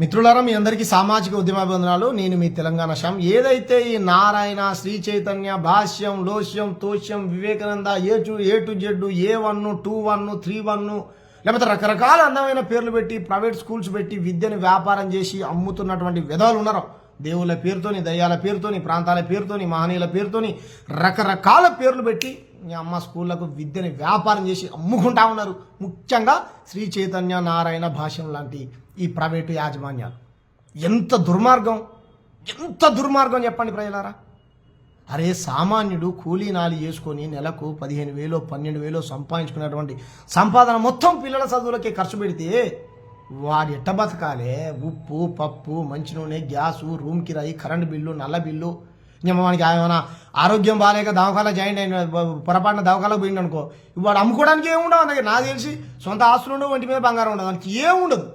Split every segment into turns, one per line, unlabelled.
మిత్రులారా మీ అందరికీ సామాజిక ఉద్యమాభివందనాలు. నేను మీ తెలంగాణ శ్యామ్. ఏదైతే ఈ నారాయణ శ్రీ చైతన్య భాష్యం లోష్యం తోష్యం Vivekananda A to A to Z A one two one three one లేకపోతే రకరకాల అందమైన పేర్లు పెట్టి ప్రైవేట్ స్కూల్స్ పెట్టి విద్యను వ్యాపారం చేసి అమ్ముతున్నటువంటి విధాలు ఉన్నారు. దేవుళ్ళ పేరుతోని దయ్యాల పేరుతోని ప్రాంతాల పేరుతోని మహనీయుల పేరుతోని రకరకాల పేర్లు పెట్టి మీ అమ్మ స్కూళ్ళకు విద్యని వ్యాపారం చేసి అమ్ముకుంటా ఉన్నారు. ముఖ్యంగా శ్రీ చైతన్య నారాయణ భాష్యం లాంటి ఈ ప్రైవేటు యాజమాన్యాలు. ఎంత దుర్మార్గం ఎంత దుర్మార్గం చెప్పండి ప్రజలారా? అరే సామాన్యుడు కూలీ నాలి చేసుకొని నెలకు పదిహేను వేలు పన్నెండు వేలు సంపాదించుకున్నటువంటి సంపాదన మొత్తం పిల్లల చదువులకే ఖర్చు పెడితే వాడు ఎట్ట బతకాలే? ఉప్పు పప్పు మంచి నూనె గ్యాసు రూమ్ కిరాయి కరెంటు బిల్లు నల్ల బిల్లు. మనకి ఏమైనా ఆరోగ్యం బాగాలేక దవాఖాన జాయిన్ అయిన పొరపాటున దవాఖాలకు పోయిండు అనుకో వాడు అమ్ముకోవడానికి ఏముండవు అందుకే నాకు తెలిసి సొంత ఆస్తులు ఉండవు ఒంటి మీద బంగారం ఉండదు. దానికి ఏముండదు.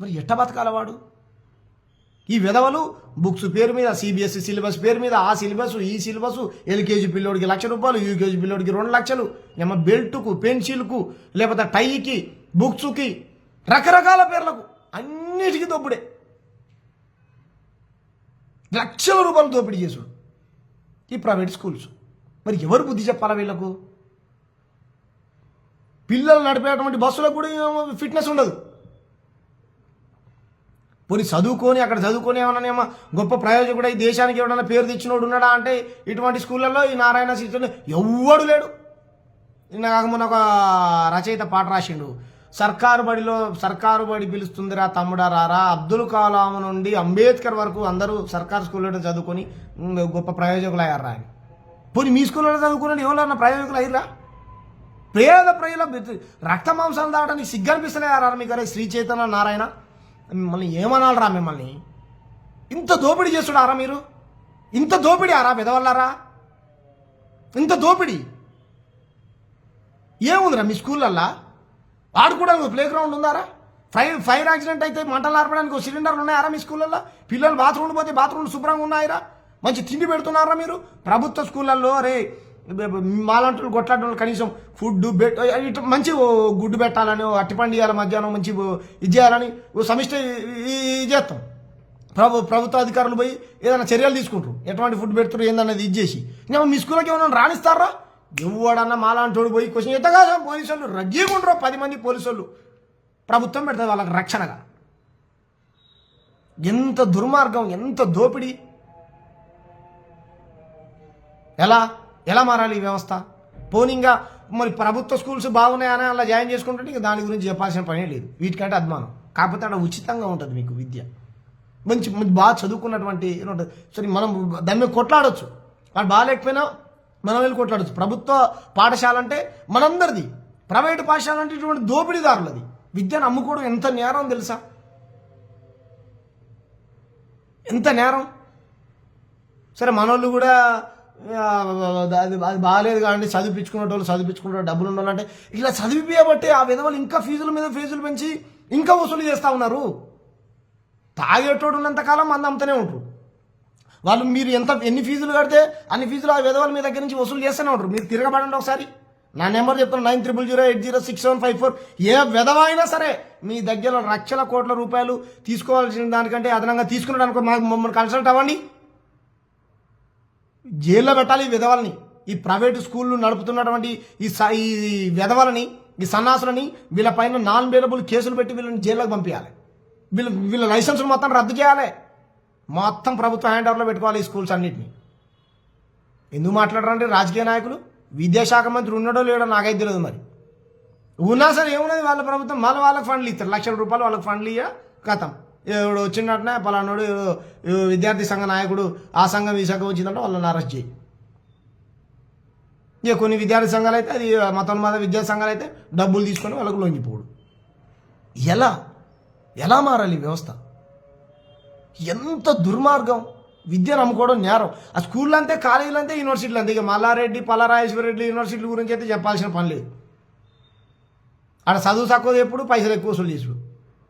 మరి ఎట్ట బతకాలవాడు ఈ విధవలు బుక్స్ పేరు మీద సిబిఎస్ఈ సిలబస్ పేరు మీద ఆ సిలబస్ ఈ సిలబస్ ఎల్కేజీ పిల్లోడికి లక్ష రూపాయలు యూకేజీ పిల్లోడికి రెండు లక్షలు. ఏమో బెల్ట్కు పెన్సిల్కు లేకపోతే టైకి బుక్స్కి రకరకాల పేర్లకు అన్నిటికీ దోపిడే లక్షల రూపాయలు దోపిడీ చేసుడు ఈ ప్రైవేట్ స్కూల్స్. మరి ఎవరు బుద్ధి చెప్పాలా వీళ్ళకు? పిల్లలు నడిపేటువంటి బస్సులకు కూడా ఫిట్నెస్ ఉండదు. పోనీ చదువుకొని అక్కడ చదువుకొని ఏమన్నా ఏమో గొప్ప ప్రయోజకుడు ఈ దేశానికి ఎవడన్నా పేరు తెచ్చినోడు ఉన్నాడా అంటే ఇటువంటి స్కూళ్ళల్లో ఈ నారాయణ శిక్షణ ఎవ్వడు లేడు. నిన్న మొన్న ఒక రచయిత పాట రాసిండు. సర్కారు బడిలో సర్కారు బడి పిలుస్తుందిరా తమ్ముడా రారా అబ్దుల్ కలాం నుండి అంబేద్కర్ వరకు అందరూ సర్కారు స్కూల్లో చదువుకొని గొప్ప ప్రయోజకులు అయ్యారా అని. పోనీ మీ స్కూల్లో చదువుకున్న ఎవరన్నా ప్రయోజకులు అయ్యారా పేద ప్రజల రక్త మాంసాలు దాటానికి సిగ్గనిపిస్తలే మీకు అరే శ్రీ చైతన్య నారాయణ? మిమ్మల్ని ఏమనాలరా మిమ్మల్ని? ఇంత దోపిడీ చేస్తున్నారా మీరు? ఇంత దోపిడీ ఆరా పెదవల్లారా ఇంత దోపిడీ? ఏముందిరా మీ స్కూళ్ళల్లా? ఆడుకోవడానికి ప్లే గ్రౌండ్ ఉందారా? ఫైర్ ఫైర్ యాక్సిడెంట్ అయితే మంటలు ఆర్పడానికి ఒక సిలిండర్లు ఉన్నాయారా మీ స్కూళ్ళల్లో? పిల్లలు బాత్రూమ్లు పోతే బాత్రూమ్లు శుభ్రంగా ఉన్నాయిరా? మంచి తిండి పెడుతున్నారా మీరు? ప్రభుత్వ స్కూళ్ళల్లో రే మాలంటలు కొట్లాటలు కనీసం ఫుడ్ బెట్ ఇటు మంచి గుడ్డు పెట్టాలని ఓ అట్టిపండి ఇవ్వాలి మధ్యాహ్నం మంచి ఇది చేయాలని ఓ సమిష్టి ఇది చేస్తాం. ప్రభు ప్రభుత్వ అధికారులు పోయి ఏదైనా చర్యలు తీసుకుంటారు. ఎటువంటి ఫుడ్ పెడుతున్నారు ఏందన్నది ఇది చేసి. ఇంకా మీ స్కూల్కి ఏమైనా రాణిస్తారా? ఎవడన్నా మాలాంటోడు పోయి క్వశ్చన్ ఎంత కాదు పోలీసు వాళ్ళు రద్దీకుంటారు పది మంది పోలీసు వాళ్ళు ప్రభుత్వం పెడుతుంది వాళ్ళకి రక్షణగా. ఎంత దుర్మార్గం ఎంత దోపిడీ. ఎలా? ఎలా మారాలి ఈ వ్యవస్థ? పోనీగా మరి ప్రభుత్వ స్కూల్స్ బాగున్నాయని అలా జాయిన్ చేసుకుంటుంటే ఇంకా దాని గురించి చెప్పాల్సిన పనే లేదు. వీటికంటే అద్మానం. కాకపోతే అక్కడ ఉచితంగా ఉంటుంది మీకు విద్య. మంచి బాగా చదువుకున్నటువంటి ఏదో ఉంటుంది సరే మనం దాని మీద కొట్లాడొచ్చు. వాడు బాగాలేకపోయినా మనం వెళ్ళి కొట్లాడొచ్చు. ప్రభుత్వ పాఠశాల అంటే మనందరిది. ప్రైవేట్ పాఠశాల అంటే ఇటువంటి దోపిడీదారులది. విద్యను అమ్ముకోవడం ఎంత నేరం తెలుసా? ఎంత నేరం? సరే మనోళ్ళు కూడా అది అది బాగాలేదు కానీ చదివించుకునే వాళ్ళు చదివించుకునే డబ్బులు ఉన్న అంటే ఇలా చదివిపోయబట్టి ఆ విధవలు ఇంకా ఫీజుల మీద ఫీజులు పెంచి ఇంకా వసూలు చేస్తూ ఉన్నారు. తాగేటోడు ఉన్నంతకాలం మంది అమ్ముతూనే ఉంటారు. వాళ్ళు మీరు ఎంత ఎన్ని ఫీజులు కడితే అన్ని ఫీజులు ఆ విధవల మీ దగ్గర నుంచి వసూలు చేస్తూనే ఉంటారు. మీరు తిరగబడండి ఒకసారి. నా నెంబర్ చెప్తాను nine triple zero eight zero six seven five four. ఏ విధవ అయినా సరే మీ దగ్గర లక్షల కోట్ల రూపాయలు తీసుకోవాల్సిన దానికంటే అదనంగా తీసుకున్నాడు అనుకో మమ్మల్ని కన్సల్ట్ అవ్వండి. జైల్లో పెట్టాలి ఈ విధవల్ని. ఈ ప్రైవేటు స్కూళ్ళు నడుపుతున్నటువంటి ఈ స ఈ విధవలని ఈ సన్నాసులని వీళ్ళ పైన నాన్ బేలబుల్ కేసులు పెట్టి వీళ్ళని జైల్లోకి పంపించాలి వీళ్ళు వీళ్ళ లైసెన్సులు మొత్తం రద్దు చేయాలి. మొత్తం ప్రభుత్వ హ్యాండ్ ఓవర్లో పెట్టుకోవాలి ఈ స్కూల్స్ అన్నింటినీ. ఎందుకు మాట్లాడరంటే రాజకీయ నాయకులు? విద్యాశాఖ మంత్రి ఉన్నాడో లేడో నాకైతే తెలియదు మరి. ఉన్నా సరే ఏమున్నది వాళ్ళ ప్రభుత్వం? మళ్ళీ వాళ్ళకి ఫండ్లు ఇస్తారు. లక్షల రూపాయలు వాళ్ళకి ఫండ్లు ఇయ్య కథం ఇప్పుడు వచ్చినట్టునే పలానాడు విద్యార్థి సంఘ నాయకుడు ఆ సంఘం ఈ సంఘం వచ్చిందంటే వాళ్ళని అరెస్ట్ చేయి. ఇక కొన్ని విద్యార్థి సంఘాలు అయితే అది మతోన్మాద విద్యా సంఘాలు అయితే డబ్బులు తీసుకొని వాళ్ళకు లొంగిపోడు ఎలా? ఎలా మారాలి వ్యవస్థ? ఎంత దుర్మార్గం. విద్యను నమ్ముకోవడం నేరం. ఆ స్కూళ్ళు అంతే కాలేజీలు అంతే యూనివర్సిటీలు అంతే ఇక మల్లారెడ్డి పల్లారాజేశ్వర రెడ్డి యూనివర్సిటీల గురించి అయితే చెప్పాల్సిన పని లేదు. ఆడ చదువు తక్కువ ఎప్పుడు? పైసలు ఎక్కువ వసూలు చేసుడు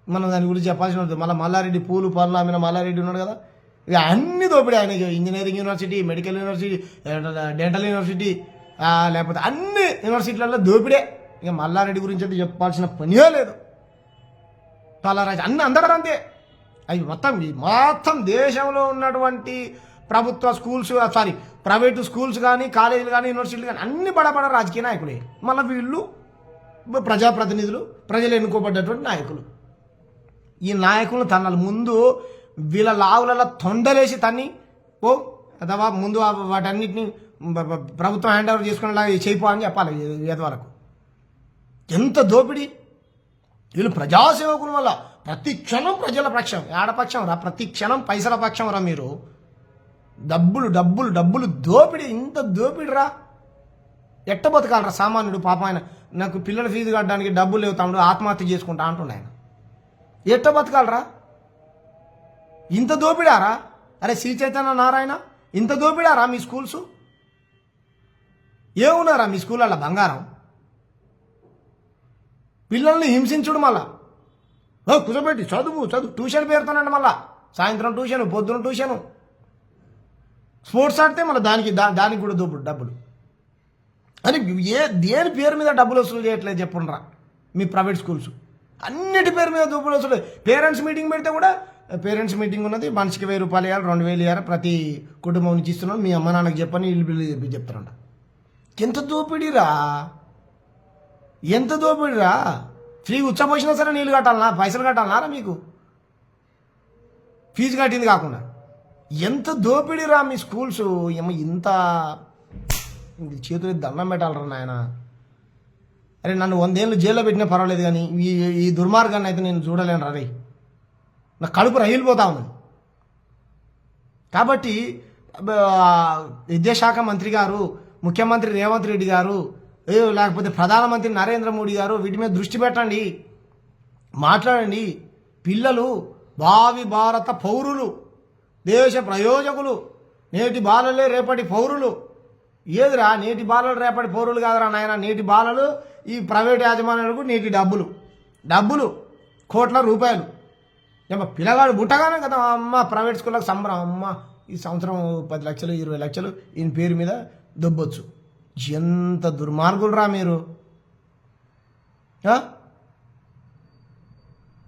మనం దాని గురించి చెప్పాల్సిన ఉంటుంది మళ్ళీ మల్లారెడ్డి పూలు పనులు ఆమె మల్లారెడ్డి ఉన్నాడు కదా. ఇక అన్ని దోపిడీ ఆయన ఇక engineering university medical university dental university లేకపోతే అన్ని యూనివర్సిటీలలో దోపిడే. ఇక మల్లారెడ్డి గురించి అయితే చెప్పాల్సిన పనే లేదు. పల్లారాజు అన్ని అందరూ అంతే అవి మొత్తం మొత్తం దేశంలో ఉన్నటువంటి ప్రభుత్వ స్కూల్స్ సారీ ప్రైవేటు స్కూల్స్ కానీ కాలేజీలు కానీ యూనివర్సిటీలు కానీ అన్ని బడబడ రాజకీయ నాయకులే. మళ్ళీ వీళ్ళు ప్రజాప్రతినిధులు ప్రజలు ఎన్నుకోబడ్డటువంటి నాయకులు. ఈ నాయకులను తన్నాలి ముందు వీళ్ళ లావులలో తొండలేసి తన్ని ఓ అదవా ముందు వాటన్నిటిని ప్రభుత్వం హ్యాండ్ ఓవర్ చేసుకునేలాగా చేయిపో అని చెప్పాలి ఏది వరకు. ఎంత దోపిడీ. వీళ్ళు ప్రజాసేవకుల వల్ల ప్రతి క్షణం ప్రజల పక్షం ఆడపక్షం రా ప్రతి క్షణం పైసల పక్షం రా మీరు. డబ్బులు డబ్బులు డబ్బులు దోపిడీ ఇంత దోపిడి రా. ఎట్ట బతకాలరా సామాన్యుడు పాప ఆయన. నాకు పిల్లల ఫీజు కట్టడానికి డబ్బులు లేవు తమ్ముడు ఆత్మహత్య చేసుకుంటా అంటున్నాయన ఎట్ట బతకాలరా? ఇంత దోపిడారా? అరే శ్రీ చైతన్య నారాయణ ఇంత దోపిడారా మీ స్కూల్స్? ఏమున్నారా మీ స్కూళ్ళల్లో బంగారం? పిల్లల్ని హింసించుడు మళ్ళా? ఓ కుదబెట్టి చదువు చదువు. ట్యూషన్ పేరుతానండి మళ్ళా. సాయంత్రం ట్యూషన్ పొద్దున ట్యూషను. స్పోర్ట్స్ ఆడితే మళ్ళీ దానికి దా దానికి కూడా దోపుడు డబ్బులు. అని ఏ దేని పేరు మీద డబ్బులు వసూలు చేయట్లేదు చెప్పుండ్రా మీ ప్రైవేట్ స్కూల్స్? అన్నిటి పేరు మీద డబ్బులు వస్తుంది పేరెంట్స్ మీటింగ్ పెడితే కూడా పేరెంట్స్ మీటింగ్ ఉన్నది మనిషికి వెయ్యి రూపాయలు ఇవ్వాలి రెండు వేలు ఇవ్వాలి ప్రతి కుటుంబం నుంచి ఇస్తున్నాం మీ అమ్మ నాన్నకి చెప్పని ఇల్లు బిల్లు చెప్పి చెప్తారంట. ఎంత దోపిడీరా? ఎంత దోపిడీరా? ఫ్రీ ఉచ్చపోసినా సరే నీళ్ళు కట్టాలనా? పైసలు కట్టాలనారా మీకు? ఫీజు కట్టింది కాకుండా. ఎంత దోపిడీరా మీ స్కూల్స్? ఏమో ఇంత చేతులు దండం పెట్టాలరా నాయన. అరే నన్ను వందేళ్ళు జైల్లో పెట్టినా పర్వాలేదు కానీ ఈ ఈ దుర్మార్గాన్ని అయితే నేను చూడలేను రే నా కడుపు రగిలిపోతా ఉంది. కాబట్టి విద్యాశాఖ మంత్రి గారు ముఖ్యమంత్రి రేవంత్ రెడ్డి గారు లేకపోతే ప్రధానమంత్రి నరేంద్ర మోడీ గారు వీటి మీద దృష్టి పెట్టండి. మాట్లాడండి. పిల్లలు భావి భారత పౌరులు దేశ ప్రయోజకులు నేటి బాలలే రేపటి పౌరులు. ఏదిరా నేటి బాలలు రేపటి పౌరులు కాదురా నాయన నేటి బాలలు ఈ ప్రైవేట్ యాజమాన్యాలకు నీటి డబ్బులు. డబ్బులు కోట్ల రూపాయలు. ఏమో పిల్లగాడు పుట్టగానే కదా అమ్మ ప్రైవేట్ స్కూళ్ళకి సంబరం. అమ్మ ఈ సంవత్సరం పది లక్షలు ఇరవై లక్షలు ఈయన పేరు మీద దొబ్బొచ్చు. ఎంత దుర్మార్గులు రా మీరు.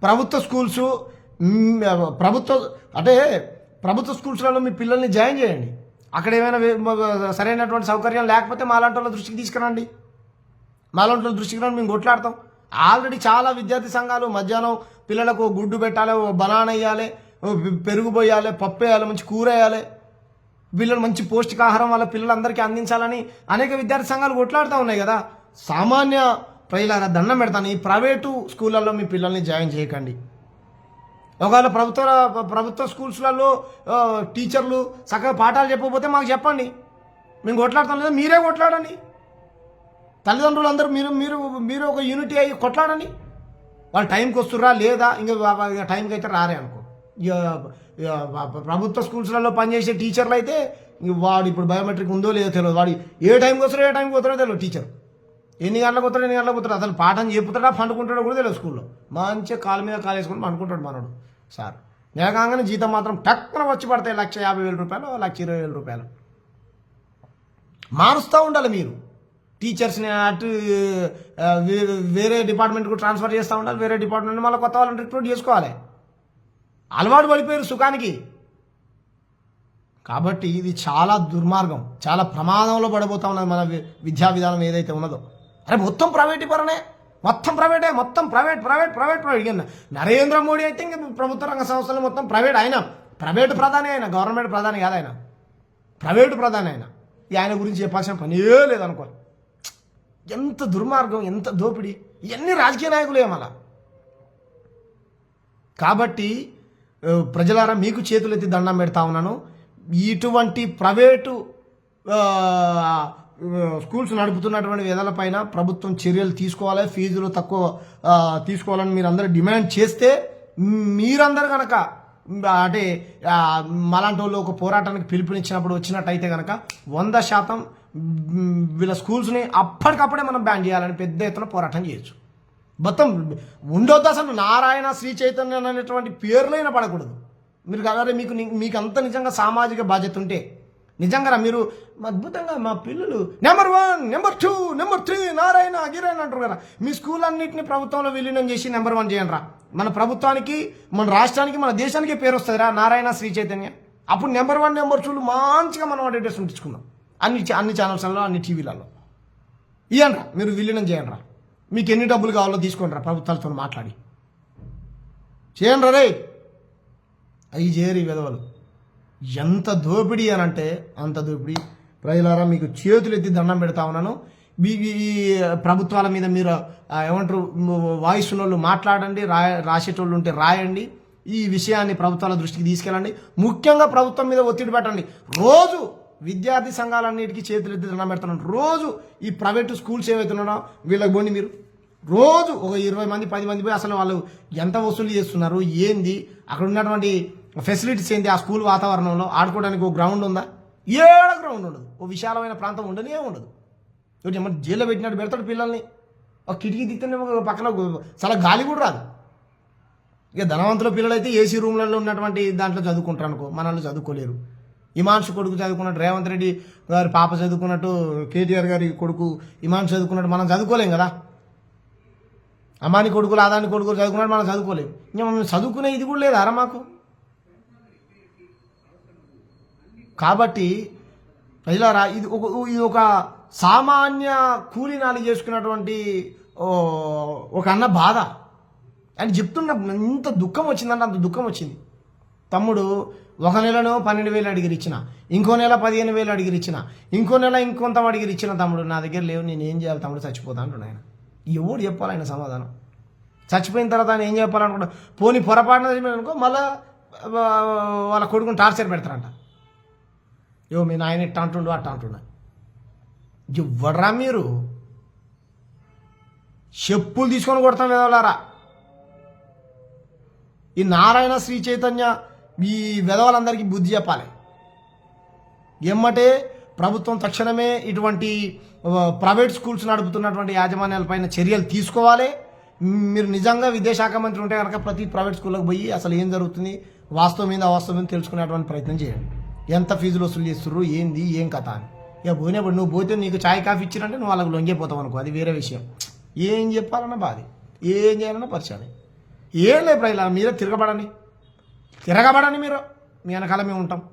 ప్రభుత్వ స్కూల్స్ ప్రభుత్వ అంటే ప్రభుత్వ స్కూల్స్లలో మీ పిల్లల్ని జాయిన్ చేయండి. అక్కడ ఏమైనా సరైనటువంటి సౌకర్యం లేకపోతే మాలాంటి వాళ్ళ దృష్టికి తీసుకురండి. మాలాంటి దృష్టికి మేము కొట్లాడతాం. ఆల్రెడీ చాలా విద్యార్థి సంఘాలు మధ్యాహ్నం పిల్లలకు గుడ్డు పెట్టాలి ఓ బనానా వేయాలి పెరుగు పోయాలి పప్పు వేయాలి మంచి కూర వేయాలి. పిల్లలు మంచి పౌష్టికాహారం వాళ్ళ పిల్లలందరికీ అందించాలని అనేక విద్యార్థి సంఘాలు కొట్లాడుతూ ఉన్నాయి కదా. సామాన్య ప్రజలారా దండం పెడతాను ఈ ప్రైవేటు స్కూళ్ళల్లో మీ పిల్లల్ని జాయిన్ చేయకండి. ఒకవేళ ప్రభుత్వ ప్రభుత్వ స్కూల్స్లలో టీచర్లు చక్కగా పాఠాలు చెప్పకపోతే మాకు చెప్పండి. మేము కొట్లాడతాం లేదా మీరే కొట్లాడండి. తల్లిదండ్రులు అందరూ మీరు మీరు మీరు ఒక యూనిటీ అయ్యి కొట్లాడని వాళ్ళు టైంకి వస్తుర్రా లేదా ఇంకా ఇక టైంకి అయితే రారే అనుకో. ఇక ప్రభుత్వ స్కూల్స్లలో పనిచేసే టీచర్లు అయితే వాడు ఇప్పుడు బయోమెట్రిక్ ఉందో లేదో తెలియదు. వాడు ఏ టైంకి వస్తారో ఏ టైంకి పోతారో తెలియదు టీచర్ ఎన్ని గంటలకు వస్తాడు ఎన్ని గంటలకు పోతాడు అసలు పాఠం చెప్పుతాడా పండుకుంటాడో కూడా తెలియదు స్కూల్లో. మంచిగా కాలు మీద కాలు వేసుకొని పండుకుంటాడు మనోడు. సార్ నెల కాగానే జీతం మాత్రం టక్కున వచ్చి పడతాయి లక్ష యాభై వేల రూపాయలు లక్ష ఇరవై వేల రూపాయలు. మారుస్తూ ఉండాలి మీరు. టీచర్స్ని అటు వేరే డిపార్ట్మెంట్కు ట్రాన్స్ఫర్ చేస్తూ ఉండాలి వేరే డిపార్ట్మెంట్ మళ్ళీ కొత్త వాళ్ళని రిక్రూట్ చేసుకోవాలి. అలవాటు పడిపోయారు సుఖానికి. కాబట్టి ఇది చాలా దుర్మార్గం చాలా ప్రమాదంలో పడబోతా ఉన్నది మన విద్యా విధానం ఏదైతే ఉన్నదో. అరే మొత్తం ప్రైవేటీకరణే మొత్తం ప్రైవేటే మొత్తం private private private private. Narendra Modi అయితే ఇంక ప్రభుత్వ రంగ సంస్థలు మొత్తం ప్రైవేట్ ఆయన ప్రైవేట్ ప్రధాని ఆయన గవర్నమెంట్ ప్రధాని కాదు ఆయన. ప్రైవేటు ప్రధాని ఆయన ఈ ఆయన గురించి చెప్పాల్సిన పనే లేదనుకో ఎంత దుర్మార్గం ఎంత దోపిడీ ఇవన్నీ రాజకీయ నాయకులే మళ్ళా. కాబట్టి ప్రజలారా మీకు చేతులెత్తి దండం పెడతా ఉన్నాను. ఇటువంటి ప్రైవేటు స్కూల్స్ నడుపుతున్నటువంటి విధాలపైన ప్రభుత్వం చర్యలు తీసుకోవాలి ఫీజులు తక్కువ తీసుకోవాలని మీరు అందరూ డిమాండ్ చేస్తే మీరందరూ కనుక అంటే మలాంటి వాళ్ళు ఒక పోరాటానికి పిలుపునిచ్చినప్పుడు వచ్చినట్టయితే కనుక వంద శాతం వీళ్ళ స్కూల్స్ని అప్పటికప్పుడే మనం బ్యాన్ చేయాలని పెద్ద ఎత్తున పోరాటం చేయొచ్చు. మొత్తం ఉండొద్దు అసలు నారాయణ శ్రీ చైతన్య అనేటువంటి పేర్లైనా పడకూడదు. మీరు కదా మీకు మీకు అంత నిజంగా సామాజిక బాధ్యత ఉంటే. నిజంగా మీరు అద్భుతంగా మా పిల్లలు number one number two number three Narayana గిరాయణ అంటారు కదా. మీ స్కూల్ అన్నింటినీ ప్రభుత్వంలో విలీనం చేసి నెంబర్ వన్ చేయండి రా. మన ప్రభుత్వానికి మన రాష్ట్రానికి మన దేశానికి పేరు వస్తుంది రా నారాయణ శ్రీ చైతన్య. అప్పుడు నెంబర్ వన్ నెంబర్ టూలు మంచిగా మనం అడ్వర్టైజ్ ఉంచుకున్నాం అన్ని అన్ని ఛానల్స్లలో అన్ని టీవీలలో ఇవ్వండి మీరు విలీనం చేయండి రా మీకు ఎన్ని డబ్బులు కావాలో తీసుకోండి రా ప్రభుత్వాలతో మాట్లాడి. చేయండి రే అవి చేయరు ఈ విధవలు ఎంత దోపిడీ అని అంటే అంత దోపిడీ. ప్రజలారా మీకు చేతులు ఎత్తి దండం పెడతా ఉన్నాను. ఈ ఈ ప్రభుత్వాల మీద మీరు ఏమంటారు వాయిస్ ఉన్న వాళ్ళు మాట్లాడండి రా రాసేటోళ్ళు ఉంటే రాయండి. ఈ విషయాన్ని ప్రభుత్వాల దృష్టికి తీసుకెళ్ళండి. ముఖ్యంగా ప్రభుత్వం మీద ఒత్తిడి పెట్టండి. రోజు విద్యార్థి సంఘాలన్నిటికీ చేతులెత్తి దండం పెడుతున్నాడు రోజు ఈ ప్రైవేటు స్కూల్స్ ఏవైతున్నాడో వీళ్ళకి పోండి మీరు. రోజు ఒక ఇరవై మంది పది మంది పోయి అసలు వాళ్ళు ఎంత వసూలు చేస్తున్నారు ఏంది అక్కడ ఉన్నటువంటి ఫెసిలిటీస్ ఏంది ఆ స్కూల్ వాతావరణంలో ఆడుకోవడానికి ఒక గ్రౌండ్ ఉందా? ఏడ గ్రౌండ్ ఉండదు. ఓ విశాలమైన ప్రాంతం ఉండనే ఉండదు. ఒకటి ఏమన్నా జైల్లో పెట్టినట్టు పెడతాడు పిల్లల్ని? ఒక కిటికీ దిక్కునే పక్కన చాలా గాలి కూడా రాదు. ఇక ధనవంతుల పిల్లలు అయితే ఏసీ రూమ్లలో ఉన్నటువంటి దాంట్లో చదువుకుంటారు అనుకో మనల్ని చదువుకోలేరు. ఇమాన్షు కొడుకు చదువుకున్నట్టు రేవంత్ రెడ్డి గారి పాప చదువుకున్నట్టు కేటీఆర్ గారి కొడుకు ఇమాన్షు చదువుకున్నట్టు మనం చదువుకోలేం కదా. అమ్మాని కొడుకులు ఆదాని కొడుకులు చదువుకున్నట్టు మనం చదువుకోలేము ఇంకా మనం చదువుకునే ఇది కూడా లేదు అరా మాకు? కాబట్టి ప్రజలారా ఇది ఒక ఇది ఒక సామాన్య కూలీనాలు చేసుకున్నటువంటి ఓ, ఒక అన్న బాధ. అని చెప్తున్న ఇంత దుఃఖం వచ్చిందంటే అంత దుఃఖం వచ్చింది. తమ్ముడు ఒక నెలను పన్నెండు వేలు అడిగిరి ఇచ్చిన ఇంకో నెల పదిహేను వేలు అడిగిరి ఇచ్చిన ఇంకో నెల ఇంకొంత అడిగిరి ఇచ్చిన తమ్ముడు నా దగ్గర లేవు నేను ఏం చేయాలి తమ్ముడు చచ్చిపోతా అంటున్నాడు ఆయన. ఎవడు చెప్పాలి ఆయన సమాధానం? చచ్చిపోయిన తర్వాత ఆయన ఏం చెప్పాలనుకుంటా పోనీ పొరపాటున అనుకో మళ్ళా వాళ్ళ కొడుకుని టార్చర్ పెడతారంట. యో మీ నాయన ఇట్ట అంటుండు అట్ట అంటుండ. ఇవ్వడరా మీరు? చెప్పులు తీసుకొని కొడతాం వెదవలారా ఈ నారాయణ శ్రీ చైతన్య ఈ విధవలందరికీ బుద్ధి చెప్పాలి. ఎమ్మటే ప్రభుత్వం తక్షణమే ఇటువంటి ప్రైవేట్ స్కూల్స్ నడుపుతున్నటువంటి యాజమాన్యాలపైన చర్యలు తీసుకోవాలి. మీరు నిజంగా విద్యాశాఖ మంత్రి ఉంటే కనుక ప్రతి ప్రైవేట్ స్కూల్కి పోయి అసలు ఏం జరుగుతుంది? వాస్తవం మీద అవాస్తవం మీద తెలుసుకునేటువంటి ప్రయత్నం చేయండి. ఎంత ఫీజులు వసూలు చేస్తుర్రు? ఏంది? ఏం కథ? అని ఇక పోయినప్పుడు నువ్వు పోతే నీకు ఛాయ్ కాఫీ ఇచ్చినంటే నువ్వు వాళ్ళకి లొంగిపోతావు అనుకో అది వేరే విషయం. ఏం చెప్పాలన్నా బాధ. ఏం చేయాలన్నా పరిచయం. ఏం లేదు ప్రజల మీరే తిరగబడండి. తిరగబడని మీరు. మీ వెనకాల మేము ఉంటాం.